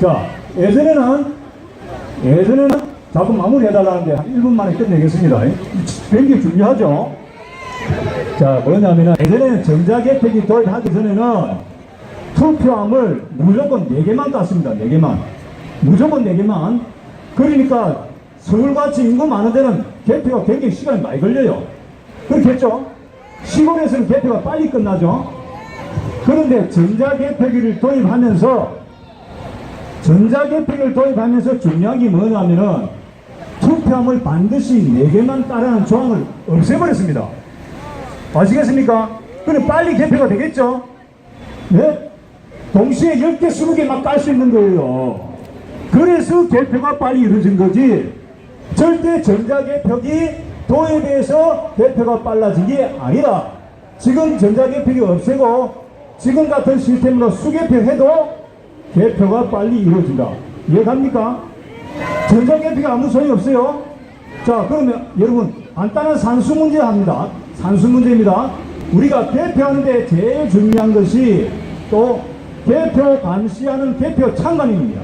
자, 예전에는, 예전에는 자꾸 마무리 해달라는데 한 1분 만에 끝내겠습니다. 굉장히 중요하죠? 자, 뭐냐면은 예전에는 전자개택이 도입하기 전에는 투표함을 무조건 4개만 땄습니다. 4개만. 무조건 4개만. 그러니까 서울같이 인구 많은 데는 개표가 굉장히 시간이 많이 걸려요. 그렇겠죠? 시골에서는 개표가 빨리 끝나죠? 그런데 전자개표기를 도입하면서 전자개표기를 도입하면서 중요한 게 뭐냐면은 투표함을 반드시 4개만 따라는 조항을 없애버렸습니다. 아시겠습니까? 그럼 빨리 개표가 되겠죠? 네? 동시에 10개, 20개 막 깔 수 있는 거예요. 그래서 개표가 빨리 이루어진 거지. 절대 전자개표기 도입해서 개표가 빨라진 게 아니라 지금 전자개표기 없애고 지금 같은 시스템으로 수개표 해도 개표가 빨리 이루어진다. 이해갑니까? 전자개표가 아무 소용이 없어요. 자, 그러면 여러분 간단한 산수 문제 합니다. 산수 문제입니다. 우리가 개표하는데 제일 중요한 것이 또 개표 감시하는 개표 참관인입니다.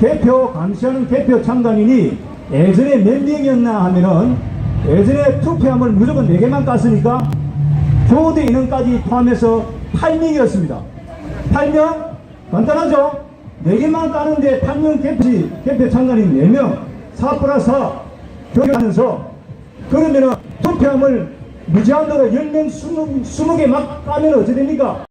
개표 감시하는 개표 참관인이 예전에 몇 명이었나 하면은 예전에 투표함을 무조건 4개만 깠으니까 교대 인원까지 포함해서 8명이었습니다. 8명? 간단하죠? 4개만 까는데 8명 개표, 개표 참관인 4명, 4 플러스 4 교육하면서 그러면은 투표함을 무제한으로 10명, 20, 20개 막 까면 어찌 됩니까?